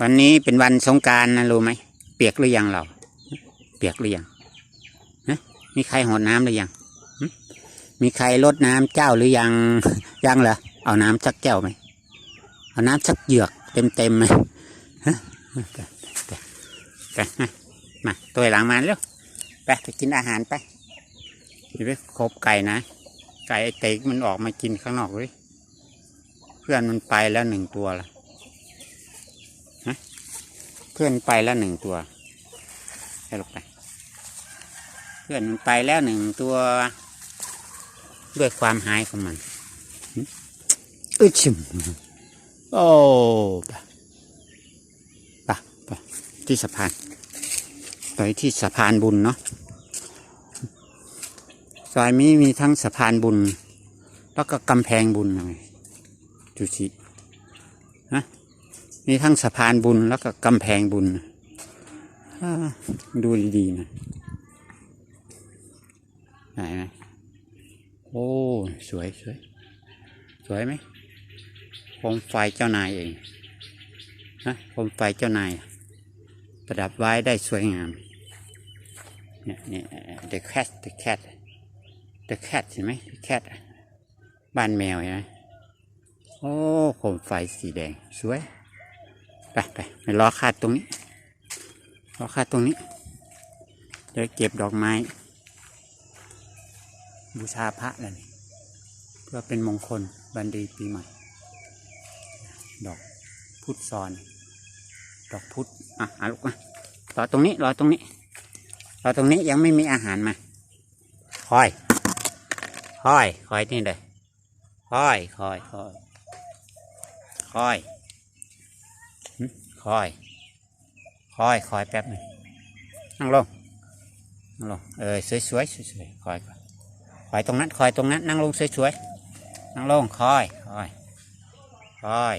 วันนี้เป็นวันสงการนะรู้ไหมเปียกหรือยังเราเปียกหรือยังฮะมีใครหดน้ำหรือยังมีใครลดน้ำเจ้าหรือยังยังเหรอเอาน้ำสักแก้วไหมเอาน้ำสักเหยือกเต็มเต็มไหมฮะไปมาตัวหลังมาเร็วไปไปกินอาหารไปอย่าไปคบไก่นะ ไก่ไอเต็กมันออกมากินข้างนอกเลยเพื่อนมันไปแล้วหนึ่งตัวละ เพื่อนไปแล้วหนึ่งตัวให้ลงไป เพื่อนมันไปแล้วหนึ่งตัว ด้วยความหายของมันอึชิมโอ้ปะปะปะที่สะพานไปที่สะพานบุญเนาะซอยนี้มีทั้งสะพานบุญ แล้วก็กำแพงบุญหน่อยดูสิฮะ มีทั้งสะพานบุญแล้วก็กำแพงบุญดูดีๆนะไหนไหมโอ้ สวยสวยสวยไหมโคมไฟเจ้านายเองฮะโคมไฟเจ้านาย ประดับไว้ได้สวยงามเนี่ยเนี่ย the cat the cat the cat เห็นไหม the cat บ้านแมวเห็นไหมโอ้โคมไฟสีแดง สวย ไปไปไปรอคาดตรงนี้รอคาดตรงนี้ เดี๋ยวเก็บดอกไม้ บูชาพระแล้วนี่เพื่อเป็นมงคลบันดีปีใหม่ ดอกพุทธซอน ดอกพุทธอะอาลูกมารอตรงนี้รอตรงนี้รอตรงนี้ยังไม่มีอาหารมาคอยคอยคอยนี่เลยคอยคอยคอยคอย คอย คอย คอยแป๊บหนึงนั่งลงนั่งลงเออสวยสวยสวยสวยคอยก่อนคอยตรงนั้น คอยตรงนั้น นั่งลงสวยสวยนั่งลงคอย คอย คอย